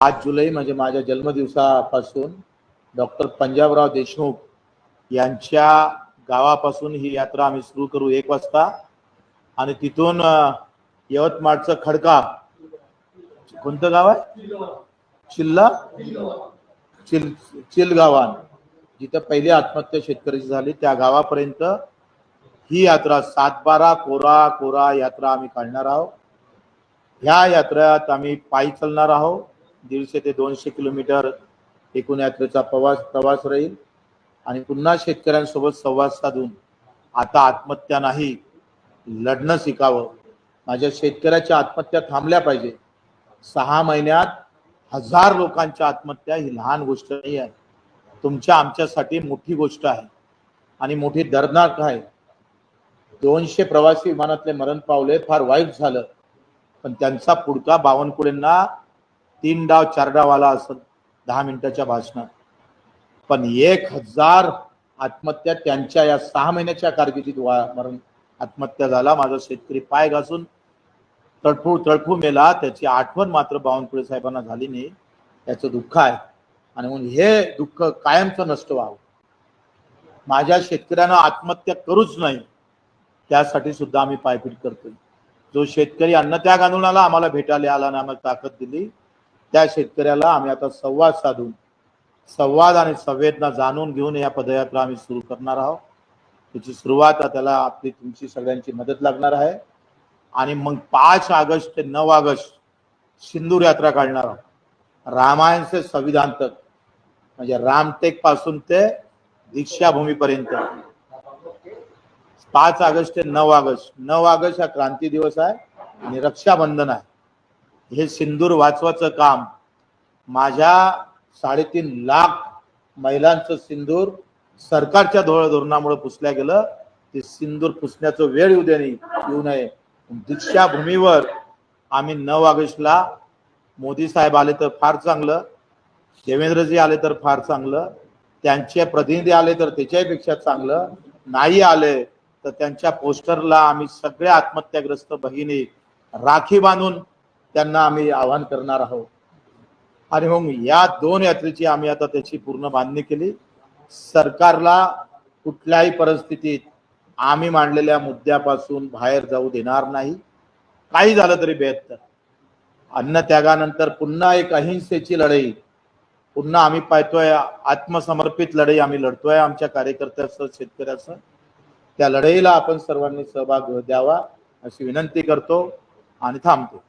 पाच जुलै म्हणजे माझ्या जन्मदिवसापासून डॉक्टर पंजाबराव देशमुख यांच्या गावापासून ही यात्रा आम्ही सुरू करू एक वाजता. आणि तिथून यवतमाळचं खडका. कोणतं गाव आहे? चिल्ला? चिल चिलगावान. जिथं पहिली आत्महत्या शेतकऱ्याची झाली त्या गावापर्यंत ही यात्रा सातबारा कोरा कोरा यात्रा आम्ही काढणार आहोत. ह्या यात्रेत आम्ही पायी चालणार आहोत. दीडशे ते दोनशे किलोमीटर एकूण यात्रेचा प्रवास प्रवास राहील. आणि पुन्हा शेतकऱ्यांसोबत संवाद साधून आता आत्महत्या नाही लढणं शिकावं. माझ्या शेतकऱ्याच्या आत्महत्या थांबल्या पाहिजे. सहा महिन्यात हजार लोकांच्या आत्महत्या ही लहान गोष्ट नाही आहे. तुमच्या आमच्यासाठी मोठी गोष्ट आहे. आणि मोठी दर्दनाक आहे. दोनशे प्रवासी विमानातले मरण पावले फार वाईट झालं. पण त्यांचा पुढचा बावनकुळेंना तीन डाव चार डाव आला असत दहा मिनिटाच्या भाषणात. पण एक हजार आत्महत्या त्यांच्या या सहा महिन्याच्या कारकिर्दीत वा- मरण आत्महत्या झाला. माझा शेतकरी पाय घासून तळफू तळफू मेला. त्याची आठवण मात्र बावनकुळे साहेबांना झाली नाही. त्याचं दुःख आहे. आणि म्हणून हे दुःख कायमचं नष्ट व्हावं. माझ्या शेतकऱ्यांना आत्महत्या करूच नाही. त्यासाठी सुद्धा आम्ही पायपीट करतोय. जो शेतकरी अन्नत्याग आंदोलनाला आम्हाला भेटायला आला आणि आम्हाला ताकद दिली त्या शेतकऱ्याला आम्ही आता संवाद साधून संवाद आणि संवेदना जाणून घेऊन या पदयात्रा आम्ही सुरू करणार आहोत. त्याची सुरुवात त्याला आपली तुमची सगळ्यांची मदत लागणार आहे. आणि मग पाच ऑगस्ट ते नऊ ऑगस्ट सिंदूर यात्रा काढणार आहोत. रामायण से संविधान तक म्हणजे रामटेकपासून ते दीक्षाभूमीपर्यंत. पाच ऑगस्ट ते नऊ ऑगस्ट नऊ ऑगस्ट हा क्रांती दिवस आहे आणि रक्षाबंधन आहे. हे सिंदूर वाचवाचं काम. माझ्या साडेतीन लाख महिलांचं सिंदूर सरकारच्या धोरण धोरणामुळे पुसल्या गेलं. ते सिंदूर पुसण्याचं वेळ येऊ दे नाही येऊ नये. दीक्षाभूमीवर आम्ही नऊ ऑगस्टला मोदी साहेब आले तर फार चांगलं देवेंद्रजी आले तर फार चांगलं त्यांचे प्रतिनिधी आले तर त्याच्यापेक्षा चांगलं नाही आले तर त्यांच्या पोस्टरला आम्ही सगळ्या आत्महत्याग्रस्त बहिणी राखी बांधून त्यांना आम्ही आवाहन करणार आहोत. आणि मग या दोन यात्रेची आम्ही आता त्याची पूर्ण बांधणी केली. सरकारला कुठल्याही परिस्थितीत आम्ही मांडलेल्या मुद्द्यापासून बाहेर जाऊ देणार नाही. काही झालं तरी बेहत्तर. अन्न त्यागानंतर पुन्हा एक अहिंसेची लढाई. पुन्हा आम्ही पाहतोय आत्मसमर्पित लढाई आम्ही लढतोय आमच्या कार्यकर्त्याचं शेतकऱ्याचं त्या लढाईला आपण सर्वांनी सहभाग द्यावा अशी विनंती करतो आणि थांबतो.